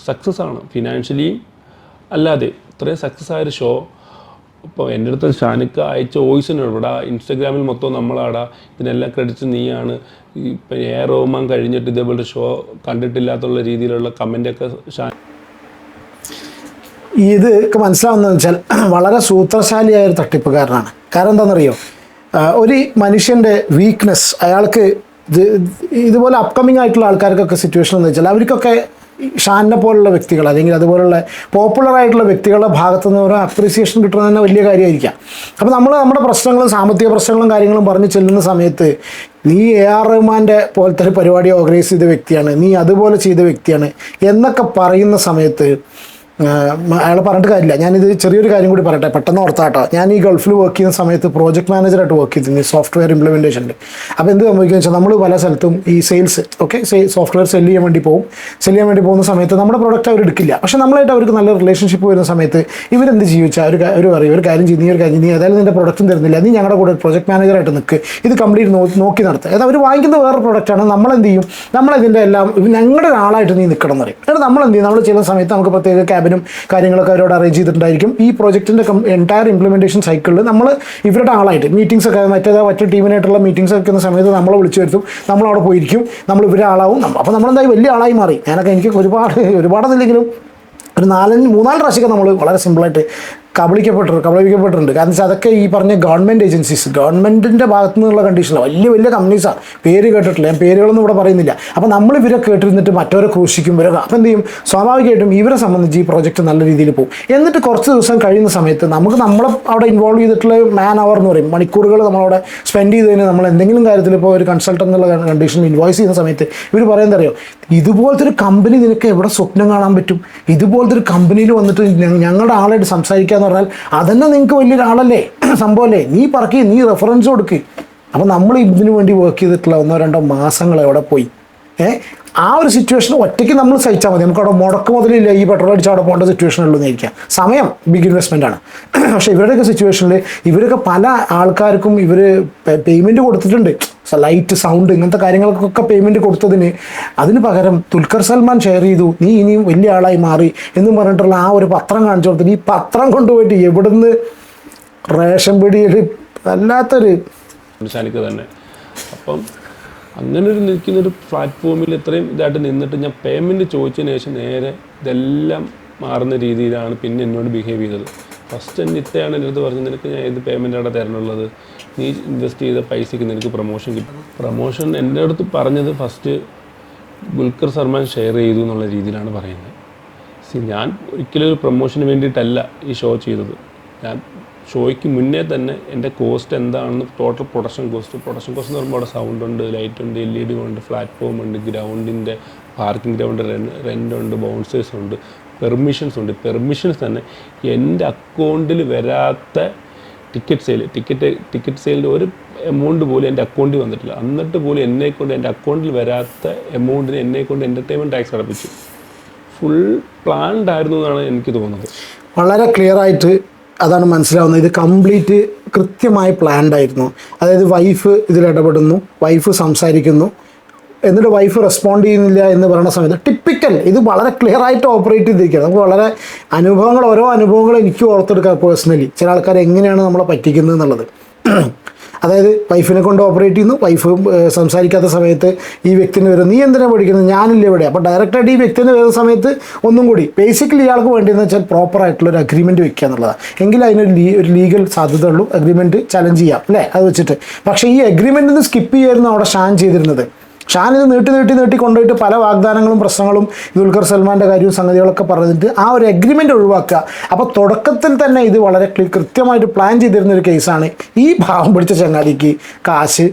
സക്സസ് ആണ്. ഫിനാൻഷ്യലിയും അല്ലാതെ ഇത്രയും സക്സസ് ആയൊരു ഷോ ഇപ്പോൾ എന്റെ അടുത്ത് ഷാനിക്ക അയച്ച വോയിസിന് ഇവിടെ ഇൻസ്റ്റാഗ്രാമിൽ മൊത്തം നമ്മളാടാ ഇതിനെല്ലാം ക്രെഡിറ്റ് നീയാണ്. ഇപ്പം എ റോമാൻ കഴിഞ്ഞിട്ട് ഇതേപോലെ ഷോ കണ്ടിട്ടില്ലാത്തുള്ള രീതിയിലുള്ള കമന്റൊക്കെ ഷാൻ ഇത് മനസ്സിലാവുന്നതെന്ന് വെച്ചാൽ (clears throat) വളരെ സൂത്രശാലിയായ ഒരു തട്ടിപ്പുകാരനാണ്. കാരണം എന്താണെന്നറിയോ? ഒരു മനുഷ്യന്റെ വീക്ക്നെസ് അയാൾക്ക് ഇത് ഇതുപോലെ അപ്കമിങ് ആയിട്ടുള്ള ആൾക്കാർക്കൊക്കെ സിറ്റുവേഷൻ എന്ന് വെച്ചാൽ അവർക്കൊക്കെ ഷാനിനെ പോലുള്ള വ്യക്തികൾ അല്ലെങ്കിൽ അതുപോലുള്ള പോപ്പുലർ ആയിട്ടുള്ള വ്യക്തികളുടെ ഭാഗത്തു നിന്ന് ഒരു അപ്രീസിയേഷൻ കിട്ടുന്നത് തന്നെ വലിയ കാര്യമായിരിക്കാം. അപ്പോൾ നമ്മൾ നമ്മുടെ പ്രശ്നങ്ങളും സാമ്പത്തിക പ്രശ്നങ്ങളും കാര്യങ്ങളും പറഞ്ഞ് ചെല്ലുന്ന സമയത്ത് നീ എ ആർ റഹ്മാന്റെ പോലത്തെ ഒരു പരിപാടി ഓർഗനൈസ് ചെയ്ത വ്യക്തിയാണ് നീ അതുപോലെ ചെയ്ത വ്യക്തിയാണ് എന്നൊക്കെ പറയുന്ന സമയത്ത് അയാൾ പറഞ്ഞിട്ട് കാര്യമില്ല. ഞാനിത് ചെറിയൊരു കാര്യം കൂടി പറയട്ടെ. പെട്ടെന്ന് ഓർത്താട്ടോ. ഞാൻ ഈ ഗൾഫിൽ വർക്ക് ചെയ്യുന്ന സമയത്ത് പ്രോജക്ട് മാനേജറായിട്ട് വർക്ക് ചെയ്തിരുന്നു സോഫ്റ്റ്വെയർ ഇംപ്ലിമെന്റേഷനിൽ അപ്പോൾ എന്ത് സംഭവിക്കുന്നത് വെച്ചാൽ നമ്മൾ പല സ്ഥലത്തും ഈ സെയിൽസ് ഓക്കെ സോഫ്റ്റ്വെയർ സെൽ ചെയ്യാൻ വേണ്ടി പോകും സെൽ ചെയ്യാൻ വേണ്ടി പോകുന്ന സമയത്ത് നമ്മുടെ പ്രോഡക്റ്റ് അവർ എടുക്കില്ല. പക്ഷേ നമ്മളായിട്ട് അവർക്ക് നല്ല റിലേഷൻഷിപ്പ് വരുന്ന സമയത്ത് ഇവരെന്ത് ജീവിച്ചാൽ ഒരു ഒരു പറയും ഒരു കാര്യം ചെയ്യുന്ന ഒരു കാര്യം. നീ ഏതായാലും നിന്റെ പ്രൊഡക്റ്റും തരുന്നില്ല. നീ ഞങ്ങളുടെ കൂടെ പ്രോജക്ട് മാനേജറായിട്ട് നിൽക്ക് ഇത് കംപ്ലീറ്റ് നോക്കി നടത്തുക അതായത് അവർ വാങ്ങിക്കുന്ന വേറെ പ്രൊഡക്റ്റാണ് നമ്മളെന്ത് ചെയ്യും? നമ്മളതിന്റെ എല്ലാം ഞങ്ങളുടെ ഒരാളായിട്ട് നീ നിൽക്കണം എന്ന് പറയും. എന്നിട്ട് നമ്മളെന്ത് ചെയ്യും? നമ്മൾ ചെയ്യുന്ന സമയത്ത് നമുക്ക് പ്രത്യേക ക്യാബിനും കാര്യങ്ങളൊക്കെ അവരോട് അറേഞ്ച് ചെയ്തിട്ടുണ്ടായിരിക്കും. ഈ പ്രോജക്റ്റിന്റെ എന്റയർ ഇംപ്ലിമെന്റേഷൻ സൈക്കിളിൽ നമ്മൾ ഇവരുടെ ആളായിട്ട് മീറ്റിംഗ്സ് ഒക്കെ മറ്റേതാ മറ്റു ടീമിനായിട്ടുള്ള മീറ്റിംഗ്സ് ഒക്കെ സമയത്ത് നമ്മളെ വിളിച്ചു വരുത്തും. നമ്മളവിടെ പോയിരിക്കും. നമ്മൾ ഇവരുടെ ആളാവും. അപ്പോൾ നമ്മളെന്തായി? വലിയ ആളായി മാറി. ഞാനൊക്കെ എനിക്ക് ഒരുപാട് ഒരുപാടൊന്നില്ലെങ്കിലും ഒരു നാലഞ്ച് മൂന്നാൽ പ്രാവശ്യമൊക്കെ നമ്മൾ വളരെ സിമ്പിളായിട്ട് കബളിക്കപ്പെട്ടിട്ടുണ്ട് കബളിക്കപ്പെട്ടിട്ടുണ്ട് കാരണം വെച്ചാൽ അതൊക്കെ ഈ പറഞ്ഞ ഗവൺമെന്റ് ഏജൻസീസ് ഗവൺമെന്റിന്റെ ഭാഗത്തു നിന്നുള്ള കണ്ടീഷനാണ് വലിയ വലിയ കമ്പനീസാണ് പേര് കേട്ടിട്ടില്ല ഞാൻ പേരുകളൊന്നും ഇവിടെ പറയുന്നില്ല. അപ്പോൾ നമ്മൾ ഇവരെ കേട്ടിരുന്നിട്ട് മറ്റവരെ ക്രൂശിക്കും ഇവരെ അപ്പോൾ എന്ത് ചെയ്യും? സ്വാഭാവികമായിട്ടും ഇവരെ സംബന്ധിച്ച് ഈ പ്രോജക്റ്റ് നല്ല രീതിയിൽ പോകും എന്നിട്ട് കുറച്ച് ദിവസം കഴിയുന്ന സമയത്ത് നമുക്ക് നമ്മളെ അവിടെ ഇൻവോൾവ് ചെയ്തിട്ടുള്ള മാൻ അവർ എന്ന് പറയും മണിക്കൂറുകൾ നമ്മളവിടെ സ്പെൻഡ് ചെയ്തതിന് നമ്മൾ എന്തെങ്കിലും കാര്യത്തിൽ ഇപ്പോൾ ഒരു കൺസൾട്ടൻ എന്നുള്ള കണ്ടീഷൻ ഇൻവോയ്സ് ചെയ്യുന്ന സമയത്ത് ഇവർ പറയുന്നത് അറിയോ? ഇതുപോലത്തെ ഒരു കമ്പനി നിനക്ക് എവിടെ സ്വപ്നം കാണാൻ പറ്റും? ഇതുപോലത്തെ ഒരു കമ്പനിയിൽ വന്നിട്ട് ഞങ്ങളുടെ ആളായിട്ട് സംസാരിക്കുക എന്ന് പറഞ്ഞാൽ അതന്നെ നിങ്ങൾക്ക് വലിയൊരാളല്ലേ? (clears throat) സംഭവമല്ലേ നീ പറക്കി നീ റെഫറൻസ് കൊടുക്ക്. അപ്പോൾ നമ്മൾ ഇതിനു വേണ്ടി വർക്ക് ചെയ്തിട്ടുള്ള ഒന്നോ രണ്ടോ മാസങ്ങൾ എവിടെ പോയി. ഏ? ആ ഒരു സിറ്റുവേഷൻ ഒറ്റയ്ക്ക് നമ്മൾ സഹിച്ചാൽ മതി. നമുക്ക് അവിടെ മുടക്ക് മുതലില്ല ഈ പെട്രോൾ അടിച്ച് അവിടെ പോകേണ്ട സിറ്റുവേഷൻ ഉള്ളൂ എന്നിരിക്കാം സമയം ബിഗ് ഇൻവെസ്റ്റ്മെന്റ് ആണ്. (clears throat) പക്ഷേ ഇവരുടെയൊക്കെ സിറ്റുവേഷനിൽ ഇവരൊക്കെ പല ആൾക്കാർക്കും ഇവർ പേയ്മെന്റ് കൊടുത്തിട്ടുണ്ട്. ലൈറ്റ് സൗണ്ട് ഇങ്ങനത്തെ കാര്യങ്ങൾക്കൊക്കെ പേയ്മെന്റ് കൊടുത്തതിന് അതിന് പകരം ദുൽഖർ സൽമാൻ ഷെയർ ചെയ്തു. നീ ഇനിയും വലിയ ആളായി മാറി എന്ന് പറഞ്ഞിട്ടുള്ള ആ ഒരു പത്രം കാണിച്ചു കൊടുത്തിട്ട് ഈ പത്രം കൊണ്ടുപോയിട്ട് എവിടുന്ന് റേഷൻ പിടിയിൽ വല്ലാത്തൊരു തന്നെ. അപ്പം അങ്ങനെ ഒരു നിൽക്കുന്ന ഒരു പ്ലാറ്റ്ഫോമിൽ ഇത്രയും ഇതായിട്ട് നിന്നിട്ട് ഞാൻ പേയ്മെന്റ് ചോദിച്ചതിന് ശേഷം നേരെ ഇതെല്ലാം മാറുന്ന രീതിയിലാണ് പിന്നെ എന്നോട് ബിഹേവ് ചെയ്തത്. ഫസ്റ്റ് നിത്യയാണ് എന്റെ അടുത്ത് പറഞ്ഞത് നിനക്ക് ഞാൻ ഏത് പേയ്മെന്റാണ് തരണുള്ളത്? നീ ഇൻവെസ്റ്റ് ചെയ്ത പൈസയ്ക്ക് നിനക്ക് പ്രൊമോഷൻ കിട്ടും. പ്രൊമോഷൻ എന്റെ അടുത്ത് പറഞ്ഞത് ഫസ്റ്റ് ഗുൽഖർ സൽമാൻ ഷെയർ ചെയ്തു എന്നുള്ള രീതിയിലാണ് പറയുന്നത്. സി ഞാൻ ഒരിക്കലും ഒരു പ്രൊമോഷന് വേണ്ടിയിട്ടല്ല ഈ ഷോ ചെയ്തത്. ഞാൻ ഷോയ്ക്ക് മുന്നേ തന്നെ എന്റെ കോസ്റ്റ് എന്താണെന്ന് total production cost production cost എന്ന് പറയുമ്പോൾ അവിടെ സൗണ്ട് ഉണ്ട് ലൈറ്റ് ഉണ്ട് എൽ ഇ ഡി ഉണ്ട് പ്ലാറ്റ്ഫോം ഉണ്ട് ഗ്രൗണ്ടിന്റെ പാർക്കിംഗ് ഗ്രൗണ്ട് റെന്റ് ഉണ്ട് ബൗൺസേഴ്സ് ഉണ്ട് പെർമിഷൻസ് ഉണ്ട്. പെർമിഷൻസ് തന്നെ എന്റെ അക്കൗണ്ടിൽ വരാത്ത ടിക്കറ്റ് സെയിൽ ടിക്കറ്റ് ടിക്കറ്റ് സെയിലിന്റെ ഒരു എമൗണ്ട് പോലും എന്റെ അക്കൗണ്ടിൽ വന്നിട്ടില്ല. എന്നിട്ട് പോലും എന്നെ കൊണ്ട് എന്റെ അക്കൗണ്ടിൽ വരാത്ത എമൗണ്ടിന് എന്നെ കൊണ്ട് എന്റർടൈൻമെന്റ് ടാക്സ് അടപ്പിച്ചു. ഫുൾ പ്ലാൻഡ് ആയിരുന്നു എന്നാണ് എനിക്ക് തോന്നുന്നത്. വളരെ ക്ലിയർ ആയിട്ട് അതാണ് മനസ്സിലാവുന്നത്. ഇത് കംപ്ലീറ്റ് കൃത്യമായി പ്ലാൻഡ് ആയിരുന്നു. അതായത് വൈഫ് ഇതിൽ ഇടപെടുന്നു വൈഫ് സംസാരിക്കുന്നു. എന്നിട്ട് വൈഫ് റെസ്പോണ്ട് ചെയ്യുന്നില്ല എന്ന് പറയുന്ന സമയത്ത് ടിപ്പിക്കൽ ഇത് വളരെ ക്ലിയർ ആയിട്ട് ഓപ്പറേറ്റ് ചെയ്തിരിക്കുക നമുക്ക് വളരെ അനുഭവങ്ങൾ ഓരോ അനുഭവങ്ങൾ എനിക്ക് ഓർത്തെടുക്കാം പേഴ്സണലി ചില ആൾക്കാർ എങ്ങനെയാണ് നമ്മളെ പറ്റിക്കുന്നത് എന്നുള്ളത്. അതായത് വൈഫിനെ കൊണ്ട് ഓപ്പറേറ്റ് ചെയ്യുന്നു. വൈഫ് സംസാരിക്കാത്ത സമയത്ത് ഈ വ്യക്തിന് വരും നീ എന്തിനാണ് പഠിക്കുന്നത്? ഞാനില്ല ഇവിടെ. അപ്പോൾ ഡയറക്റ്റായിട്ട് ഈ വ്യക്തിന് വരുന്ന സമയത്ത് ഒന്നും കൂടി. ബേസിക്കലി ഇയാൾക്ക് വേണ്ടിയെന്ന് വെച്ചാൽ പ്രോപ്പർ ആയിട്ടുള്ള ഒരു അഗ്രിമെന്റ് വെക്കുക എന്നുള്ളതാണ്. എങ്കിൽ അതിനൊരു ലീ ഒരു ലീഗൽ സാധ്യത ഉള്ളൂ. അഗ്രിമെന്റ് ചലഞ്ച് ചെയ്യാം. അല്ലേ? അത് വെച്ചിട്ട്. പക്ഷേ ഈ അഗ്രിമെന്റിന് സ്കിപ്പ് ചെയ്യായിരുന്നു അവിടെ ഷാൻ ചെയ്തിരുന്നത്. ഷാൻ ഇത് നീട്ടി നീട്ടി നീട്ടി കൊണ്ടുപോയിട്ട് പല വാഗ്ദാനങ്ങളും പ്രശ്നങ്ങളും ദുൽഖർ സൽമാന്റെ കാര്യവും സംഗതികളൊക്കെ പറഞ്ഞിട്ട് ആ ഒരു അഗ്രിമെന്റ് ഒഴിവാക്കുക. അപ്പോൾ തുടക്കത്തിൽ തന്നെ ഇത് വളരെ കൃത്യമായിട്ട് പ്ലാൻ ചെയ്തിരുന്ന ഒരു കേസാണ് ഈ ഭാവം പിടിച്ച ചങ്ങാതിക്ക് കാശ്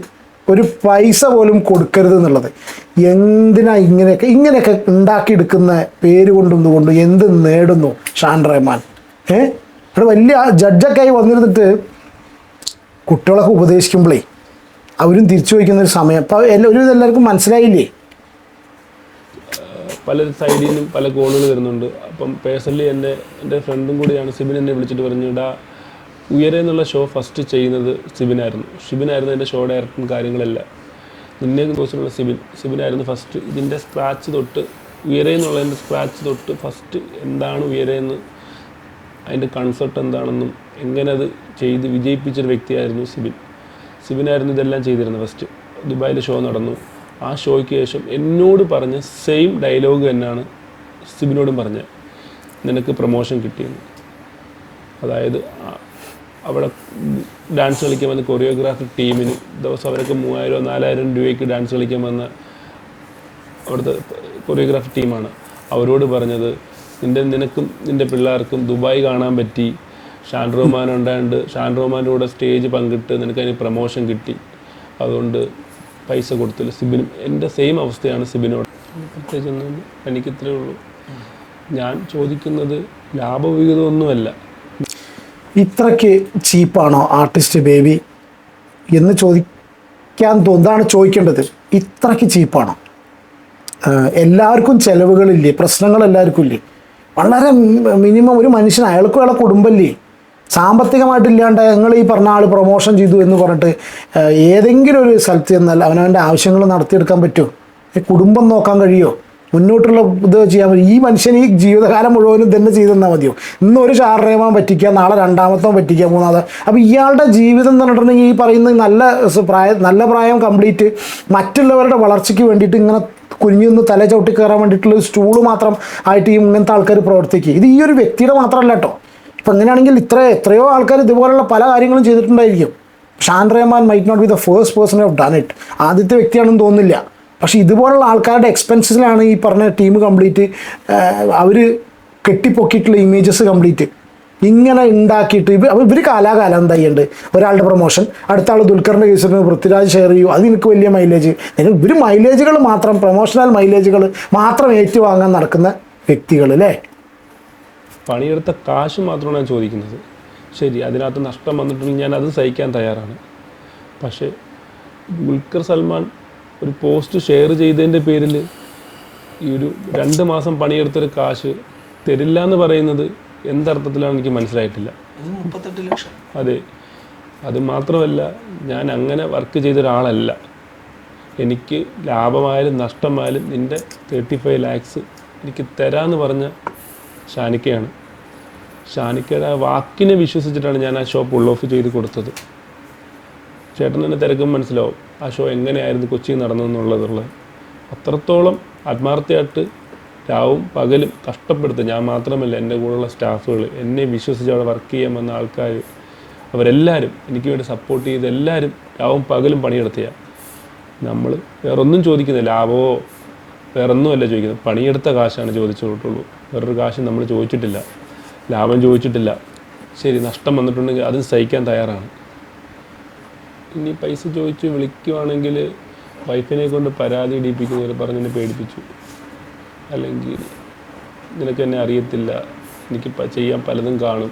ഒരു പൈസ പോലും കൊടുക്കരുത് എന്നുള്ളത്. എന്തിനാ ഇങ്ങനെയൊക്കെ ഇങ്ങനെയൊക്കെ ഉണ്ടാക്കിയെടുക്കുന്ന പേര് കൊണ്ടും കൊണ്ടും എന്ത് നേടുന്നു ഷാൻ റഹ്മാൻ? ഏഹ് അവിടെ വലിയ ജഡ്ജൊക്കെ ആയി വന്നിരുന്നിട്ട് കുട്ടികളൊക്കെ ഉപദേശിക്കുമ്പോഴേ അവരും തിരിച്ചു വയ്ക്കുന്ന ഒരു സമയം. അപ്പോൾ ഒരു എല്ലാവർക്കും മനസ്സിലായില്ലേ? പല സൈഡിൽ നിന്നും പല കോളുകൾ വരുന്നുണ്ട്. അപ്പം പേഴ്സണലി എന്റെ എന്റെ ഫ്രണ്ടും കൂടിയാണ് സിബിൻ എന്നെ വിളിച്ചിട്ട് പറഞ്ഞു ഇടാ ഉയരെ എന്നുള്ള ഷോ ഫസ്റ്റ് ചെയ്യുന്നത് സിബിനായിരുന്നു. സിബിനായിരുന്നു എന്റെ ഷോ ഡയറക്ടറും കാര്യങ്ങളെല്ലാം. നിന്നെ ദിവസമുള്ള സിബിൻ. സിബിനായിരുന്നു ഫസ്റ്റ് ഇതിന്റെ സ്ക്രാച്ച് തൊട്ട് ഉയരെ എന്നുള്ളതിന്റെ സ്ക്രാച്ച് തൊട്ട് ഫസ്റ്റ് എന്താണ് ഉയരെ എന്ന് അതിന്റെ കൺസെപ്റ്റ് എന്താണെന്നും എങ്ങനെ അത് ചെയ്ത് വിജയിപ്പിച്ചൊരു വ്യക്തിയായിരുന്നു സിബിൻ. സിബിനായിരുന്നു ഇതെല്ലാം ചെയ്തിരുന്നത്. ഫസ്റ്റ് ദുബായിൽ ഷോ നടന്നു. ആ ഷോയ്ക്ക് ശേഷം എന്നോട് പറഞ്ഞ സെയിം ഡയലോഗ് തന്നെയാണ് സിബിനോടും പറഞ്ഞത്. നിനക്ക് പ്രൊമോഷൻ കിട്ടിയെന്ന്. അതായത് അവിടെ ഡാൻസ് കളിക്കാൻ വന്ന കൊറിയോഗ്രാഫി ടീമിന് ദിവസം അവരൊക്കെ മൂവായിരം നാലായിരം രൂപയ്ക്ക് ഡാൻസ് കളിക്കാൻ വന്ന അവിടുത്തെ കൊറിയോഗ്രാഫി ടീമാണ് അവരോട് പറഞ്ഞത് നിന്റെ നിനക്കും നിന്റെ പിള്ളേർക്കും ദുബായ് കാണാൻ പറ്റി. ഷാൻ റഹ്മാൻ ഉണ്ടായത് ഷാൻ റഹ്മാന്റെ കൂടെ സ്റ്റേജ് പങ്കിട്ട് നിനക്ക് അതിന് പ്രൊമോഷൻ കിട്ടി. അതുകൊണ്ട് പൈസ കൊടുത്തില്ല. സിബിനും എന്റെ സെയിം അവസ്ഥയാണ് സിബിനോട്. പ്രത്യേകിച്ചൊന്നും എനിക്ക് ഉള്ളൂ. ഞാൻ ചോദിക്കുന്നത് ലാഭവിഹിതമൊന്നുമല്ല. ഇത്രയ്ക്ക് ചീപ്പാണോ ആർട്ടിസ്റ്റ് ബേബി? എന്ന് ചോദിക്കാൻ തോന്നാണ് ചോദിക്കേണ്ടത്. ഇത്രയ്ക്ക് ചീപ്പാണോ? എല്ലാവർക്കും ചിലവുകളില്ലേ? പ്രശ്നങ്ങൾ എല്ലാവർക്കും ഇല്ലേ? വളരെ മിനിമം ഒരു മനുഷ്യൻ അയാൾക്കും അയാളെ കുടുംബമില്ലേ സാമ്പത്തികമായിട്ടില്ലാണ്ട് ഞങ്ങൾ ഈ പറഞ്ഞ ആൾ പ്രൊമോഷൻ ചെയ്തു എന്ന് പറഞ്ഞിട്ട് ഏതെങ്കിലും ഒരു സ്ഥലത്ത് ചെന്നാൽ അവനവന്റെ ആവശ്യങ്ങൾ നടത്തിയെടുക്കാൻ പറ്റുമോ? ഈ കുടുംബം നോക്കാൻ കഴിയുമോ? മുന്നോട്ടുള്ള ഇത് ചെയ്യാൻ ഈ മനുഷ്യൻ ഈ ജീവിതകാലം മുഴുവനും തന്നെ ചെയ്തെന്നാൽ മതിയോ? ഇന്ന് ഒരു ചാറേമാൻ പറ്റിക്കുക നാളെ രണ്ടാമത്തോ പറ്റിക്കുക മൂന്നാമത് അപ്പോൾ ഇയാളുടെ ജീവിതം എന്ന് പറഞ്ഞിട്ടുണ്ടെങ്കിൽ ഈ പറയുന്ന നല്ല പ്രായം നല്ല പ്രായം കംപ്ലീറ്റ് മറ്റുള്ളവരുടെ വളർച്ചയ്ക്ക് വേണ്ടിയിട്ട് ഇങ്ങനെ കുഞ്ഞൊന്ന് തല ചവിട്ടി കയറാൻ വേണ്ടിയിട്ടുള്ള ഒരു സ്റ്റൂൾ മാത്രം ആയിട്ട് ഈ ഇങ്ങനത്തെ ആൾക്കാർ പ്രവർത്തിക്കുക. ഇത് ഈ ഒരു വ്യക്തിയുടെ മാത്രമല്ല കേട്ടോ. ഇപ്പം അങ്ങനെയാണെങ്കിൽ ഇത്ര എത്രയോ ആൾക്കാർ ഇതുപോലുള്ള പല കാര്യങ്ങളും ചെയ്തിട്ടുണ്ടായിരിക്കും. Shan Rahman might not be the first person of done it ആദ്യത്തെ വ്യക്തിയാണെന്ന് തോന്നുന്നില്ല. പക്ഷേ ഇതുപോലുള്ള ആൾക്കാരുടെ എക്സ്പെൻസിലാണ് ഈ പറഞ്ഞ ടീം കംപ്ലീറ്റ് അവർ കെട്ടിപ്പൊക്കിയിട്ടുള്ള ഇമേജസ് കംപ്ലീറ്റ് ഇങ്ങനെ ഉണ്ടാക്കിയിട്ട് ഇവർ ഇവർ കാലാകാലം എന്താ ചെയ്യേണ്ടത് ഒരാളുടെ പ്രൊമോഷൻ അടുത്ത ആൾ ദുൽഖറിന്റെ കേസിന് പൃഥ്വിരാജ് ഷെയർ ചെയ്യൂ അത് എനിക്ക് വലിയ മൈലേജ് ഇവർ മൈലേജുകൾ മാത്രം പ്രൊമോഷണൽ മൈലേജുകൾ മാത്രം ഏറ്റുവാങ്ങാൻ നടക്കുന്ന വ്യക്തികൾ അല്ലേ? പണിയെടുത്ത കാശ് മാത്രമാണ് ഞാൻ ചോദിക്കുന്നത്. ശരി അതിനകത്ത് നഷ്ടം വന്നിട്ടുണ്ടെങ്കിൽ ഞാൻ അത് സഹിക്കാൻ തയ്യാറാണ്. പക്ഷേ ദുൽഖർ സൽമാൻ ഒരു പോസ്റ്റ് ഷെയർ ചെയ്തതിന്റെ പേരിൽ ഈ ഒരു രണ്ട് മാസം പണിയെടുത്തൊരു കാശ് തരില്ല എന്ന് പറയുന്നത് എന്തർത്ഥത്തിലാണ് എനിക്ക് മനസ്സിലായിട്ടില്ല. ലക്ഷം. അതെ അത് മാത്രമല്ല ഞാൻ അങ്ങനെ വർക്ക് ചെയ്ത ഒരാളല്ല. എനിക്ക് ലാഭമായാലും നഷ്ടമായാലും നിന്റെ തേർട്ടി ഫൈവ് ലാക്സ് എനിക്ക് തരാമെന്ന് പറഞ്ഞ ഷാനിക്കയാണ്. ഷാനിക്കയുടെ വാക്കിനെ വിശ്വസിച്ചിട്ടാണ് ഞാൻ ആ ഷോ പുൾ ഓഫ് ചെയ്ത് കൊടുത്തത്. ചേട്ടൻ തന്നെ തിരക്കും മനസ്സിലാവും. ആ ഷോ എങ്ങനെയായിരുന്നു കൊച്ചിയിൽ നടന്നതെന്നുള്ളതുള്ളത് അത്രത്തോളം ആത്മാർത്ഥമായിട്ട് രാവും പകലും കഷ്ടപ്പെടുത്തുക ഞാൻ മാത്രമല്ല എന്റെ കൂടെയുള്ള സ്റ്റാഫുകൾ എന്നെ വിശ്വസിച്ച് അവിടെ വർക്ക് ചെയ്യാൻ വന്ന ആൾക്കാർ അവരെല്ലാവരും എനിക്ക് വേണ്ടി സപ്പോർട്ട് ചെയ്ത് എല്ലാവരും രാവും പകലും പണിയെടുത്തിയ. നമ്മൾ വേറൊന്നും ചോദിക്കുന്നില്ല. ലാഭമോ വേറൊന്നുമല്ല ചോദിക്കുന്നത്. പണിയെടുത്ത കാശാണ് ചോദിച്ചിട്ടുള്ളൂ വേറൊരു കാശ് നമ്മൾ ചോദിച്ചിട്ടില്ല. ലാഭം ചോദിച്ചിട്ടില്ല. ശരി നഷ്ടം വന്നിട്ടുണ്ടെങ്കിൽ അതും സഹിക്കാൻ തയ്യാറാണ്. ഇനി പൈസ ചോദിച്ച് വിളിക്കുവാണെങ്കിൽ വൈഫിനെ കൊണ്ട് പരാതി ഇടിപ്പിക്കുന്നവർ പറഞ്ഞെന്നെ പേടിപ്പിച്ചു. അല്ലെങ്കിൽ നിനക്ക് എന്നെ അറിയത്തില്ല. എനിക്ക് ചെയ്യാൻ പലതും കാണും.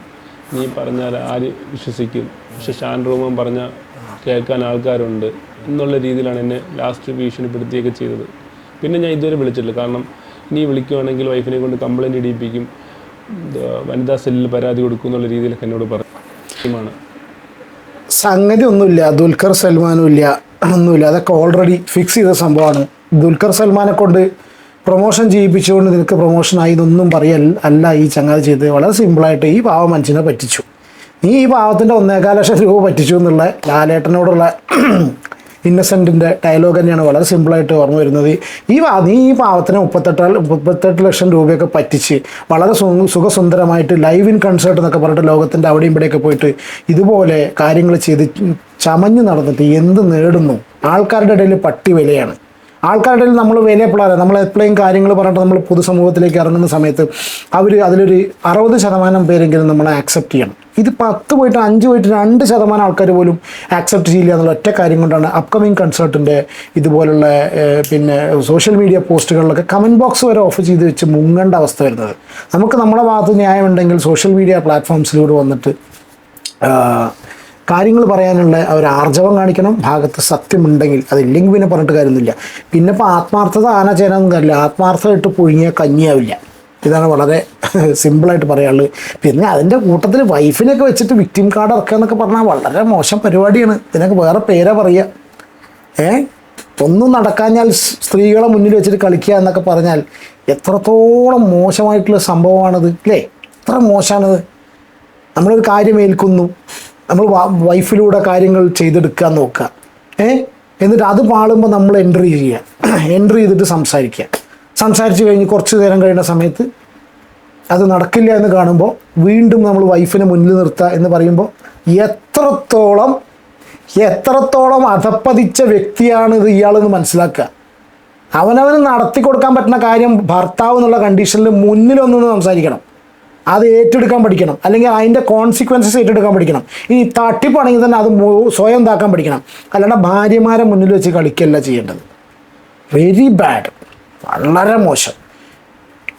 നീ പറഞ്ഞാൽ ആര് വിശ്വസിക്കും? പക്ഷെ ഷാൻ റൂമൻ പറഞ്ഞാൽ കേൾക്കാൻ ആൾക്കാരുണ്ട്. എന്നുള്ള രീതിയിലാണ് എന്നെ ലാസ്റ്റ് ഭീഷണിപ്പെടുത്തിയൊക്കെ ചെയ്തത്. പിന്നെ ഞാൻ ഇതുവരെ വിളിച്ചിട്ടില്ല. കാരണം ഇനി വിളിക്കുവാണെങ്കിൽ വൈഫിനെ കൊണ്ട് കംപ്ലൈന്റ് ഇടിയിപ്പിക്കും. വനിതാ സെല്ലിൽ പരാതി കൊടുക്കും എന്നുള്ള രീതിയിലൊക്കെ എന്നോട് പറഞ്ഞു സംഗതി ഒന്നുമില്ല. ദുൽഖർ സൽമാനും ഇല്ല. ഒന്നുമില്ല. അതൊക്കെ ഓൾറെഡി ഫിക്സ് ചെയ്ത സംഭവമാണ്. ദുൽഖർ സൽമാനെ കൊണ്ട് പ്രൊമോഷൻ ചെയ്യിപ്പിച്ചുകൊണ്ട് നിനക്ക് പ്രൊമോഷൻ ആയി എന്നൊന്നും പറയൽ അല്ല ഈ ചങ്ങാതി ചെയ്തത്. വളരെ സിമ്പിളായിട്ട് ഈ പാവ മനുഷ്യനെ പറ്റിച്ചു. നീ ഈ പാവത്തിന്റെ ഒന്നേകാൽ ലക്ഷം രൂപ പറ്റിച്ചു എന്നുള്ള ലാലേട്ടനോടുള്ള ഇന്നസെന്റിന്റെ ഡയലോഗ് തന്നെയാണ് വളരെ സിമ്പിളായിട്ട് ഓർമ്മ വരുന്നത്. ഈ നീ ഈ പാവത്തിന് മുപ്പത്തെട്ടാൽ മുപ്പത്തെട്ട് ലക്ഷം രൂപയൊക്കെ പറ്റിച്ച് വളരെ സുഖസുന്ദരമായിട്ട് ലൈവ് ഇൻ കൺസേർട്ട് എന്നൊക്കെ പറഞ്ഞിട്ട് ലോകത്തിന്റെ അവിടെയും ഇവിടെയൊക്കെ പോയിട്ട് ഇതുപോലെ കാര്യങ്ങൾ ചെയ്ത് ചമഞ്ഞ് നടന്നിട്ട് എന്ത് നേടുന്നു? ആൾക്കാരുടെ ഇടയിൽ പട്ടി വിലയാണ്. ആൾക്കാരുടെ ഇടയിൽ നമ്മൾ വില എപ്പോഴാണ്? നമ്മൾ എപ്പോഴും കാര്യങ്ങൾ പറഞ്ഞിട്ട് നമ്മൾ പൊതുസമൂഹത്തിലേക്ക് ഇറങ്ങുന്ന സമയത്ത് അവർ അതിലൊരു അറുപത് ശതമാനം പേരെങ്കിലും നമ്മളെ ആക്സെപ്റ്റ് ചെയ്യണം. ഇത് പത്ത് പോയിട്ട് അഞ്ച് പോയിട്ട് രണ്ട് ശതമാനം ആൾക്കാർ പോലും ആക്സെപ്റ്റ് ചെയ്യില്ല എന്നുള്ള ഒറ്റ കാര്യം കൊണ്ടാണ് അപ്കമിങ് കൺസേർട്ടിന്റെ ഇതുപോലുള്ള പിന്നെ സോഷ്യൽ മീഡിയ പോസ്റ്റുകളിലൊക്കെ കമന്റ് ബോക്സ് വരെ ഓഫ് ചെയ്ത് വെച്ച് മുങ്ങേണ്ട അവസ്ഥ വരുന്നത്. നമുക്ക് നമ്മുടെ ഭാഗത്ത് ന്യായമുണ്ടെങ്കിൽ സോഷ്യൽ മീഡിയ പ്ലാറ്റ്ഫോംസിലൂടെ വന്നിട്ട് കാര്യങ്ങൾ പറയാനുള്ള ഒരു ആർജവം കാണിക്കണം. ഭാഗത്ത് സത്യമുണ്ടെങ്കിൽ അതില്ലെങ്കിൽ പിന്നെ പറഞ്ഞിട്ട് കാര്യമൊന്നുമില്ല. പിന്നെ ഇപ്പോൾ ആത്മാർത്ഥത ആന ചേരാനൊന്നും കാര്യമില്ല ആത്മാർത്ഥമായിട്ട് പുഴുങ്ങിയ കഞ്ഞിയാവില്ല. ഇതാണ് വളരെ സിമ്പിളായിട്ട് പറയാനുള്ളത്. പിന്നെ അതിന്റെ കൂട്ടത്തിൽ വൈഫിനെയൊക്കെ വെച്ചിട്ട് വിക്ടിം കാർഡ് ഇറക്കുക എന്നൊക്കെ പറഞ്ഞാൽ വളരെ മോശം പരിപാടിയാണ്. ഇതിനൊക്കെ വേറെ പേരാ പറയുക ഏ? ഒന്നും നടക്കാഞ്ഞാൽ സ്ത്രീകളെ മുന്നിൽ വെച്ചിട്ട് കളിക്കുക എന്നൊക്കെ പറഞ്ഞാൽ എത്രത്തോളം മോശമായിട്ടുള്ള സംഭവമാണത് അല്ലേ എത്ര മോശമാണത്? നമ്മളൊരു കാര്യം ഏൽക്കുന്നു നമ്മൾ വൈഫിലൂടെ കാര്യങ്ങൾ ചെയ്തെടുക്കാൻ നോക്കുക. ഏ? എന്നിട്ട് അത് പാളുമ്പോൾ നമ്മൾ എൻട്രി ചെയ്യുക. (clears throat) എൻട്രി ചെയ്തിട്ട് സംസാരിക്കുക. സംസാരിച്ച് കഴിഞ്ഞ് കുറച്ച് നേരം കഴിയുന്ന സമയത്ത് അത് നടക്കില്ല എന്ന് കാണുമ്പോൾ വീണ്ടും നമ്മൾ വൈഫിനെ മുന്നിൽ നിർത്തുക എന്ന് പറയുമ്പോൾ എത്രത്തോളം എത്രത്തോളം അധപ്പതിച്ച വ്യക്തിയാണ് ഇത് ഇയാളെന്ന് മനസ്സിലാക്കുക. അവനവന് നടത്തി കൊടുക്കാൻ പറ്റുന്ന കാര്യം ഭർത്താവ് എന്നുള്ള കണ്ടീഷനിൽ മുന്നിലൊന്നും സംസാരിക്കണം. അത് ഏറ്റെടുക്കാൻ പഠിക്കണം. അല്ലെങ്കിൽ അതിന്റെ കോൺസിക്വൻസസ് ഏറ്റെടുക്കാൻ പഠിക്കണം. ഇനി തട്ടിപ്പാണെങ്കിൽ തന്നെ അത് സ്വയം താക്കാൻ പഠിക്കണം. അല്ലാണ്ട് ഭാര്യമാരെ മുന്നിൽ വെച്ച് കളിക്കല്ല ചെയ്യേണ്ടത്. വെരി ബാഡ് വളരെ മോശം.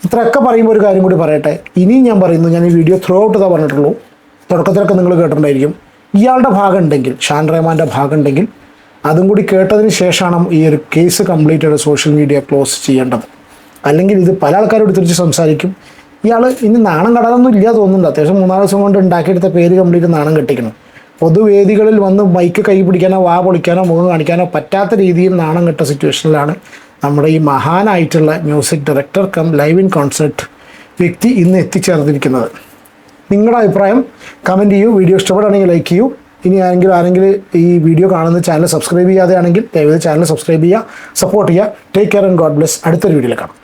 ഇത്രയൊക്കെ പറയുമ്പോൾ ഒരു കാര്യം കൂടി പറയട്ടെ. ഇനിയും ഞാൻ പറയുന്നു ഞാൻ ഈ വീഡിയോ ത്രൂ ഔട്ട് ഇതാ പറഞ്ഞിട്ടുള്ളൂ. തുടക്കത്തിലൊക്കെ നിങ്ങൾ കേട്ടിട്ടുണ്ടായിരിക്കും. ഇയാളുടെ ഭാഗം ഉണ്ടെങ്കിൽ ഷാൻ റഹ്മാന്റെ ഭാഗം ഉണ്ടെങ്കിൽ അതും കൂടി കേട്ടതിന് ശേഷമാണ് ഈ ഒരു കേസ് കംപ്ലീറ്റ് ചെയ്ത് സോഷ്യൽ മീഡിയ ക്ലോസ് ചെയ്യേണ്ടത്. അല്ലെങ്കിൽ ഇത് പല ആൾക്കാരോട് തിരിച്ച് സംസാരിക്കും. ഇയാൾ ഇനി നാണം കടാനൊന്നും ഇല്ല തോന്നുന്നുണ്ട് അത്യാവശ്യം മൂന്നാൽ ദിവസം കൊണ്ട് ഉണ്ടാക്കിയെടുത്ത പേര് കംപ്ലീറ്റ് നാണം കെട്ടിക്കണം. പൊതുവേദികളിൽ വന്ന് മൈക്ക് കൈ പിടിക്കാനോ വാ പൊളിക്കാനോ മുഖം കാണിക്കാനോ പറ്റാത്ത രീതിയിൽ നാണം കെട്ട സിറ്റുവേഷനിലാണ് നമ്മുടെ ഈ മഹാനായിട്ടുള്ള music director cum live in concert വ്യക്തി ഇന്ന് എത്തിച്ചേർന്നിരിക്കുന്നത്. നിങ്ങളുടെ അഭിപ്രായം കമന്റ് ചെയ്യൂ. വീഡിയോ ഇഷ്ടപ്പെടുകയാണെങ്കിൽ ലൈക്ക് ചെയ്യൂ. ഇനി ആരെങ്കിലും ആരെങ്കിലും ഈ വീഡിയോ കാണുന്ന ചാനൽ സബ്സ്ക്രൈബ് ചെയ്യാതെയാണെങ്കിൽ ദയവായി ചാനൽ സബ്സ്ക്രൈബ് ചെയ്യുക സപ്പോർട്ട് ചെയ്യുക. Take care and God bless അടുത്തൊരു വീഡിയോയിൽ കാണാം.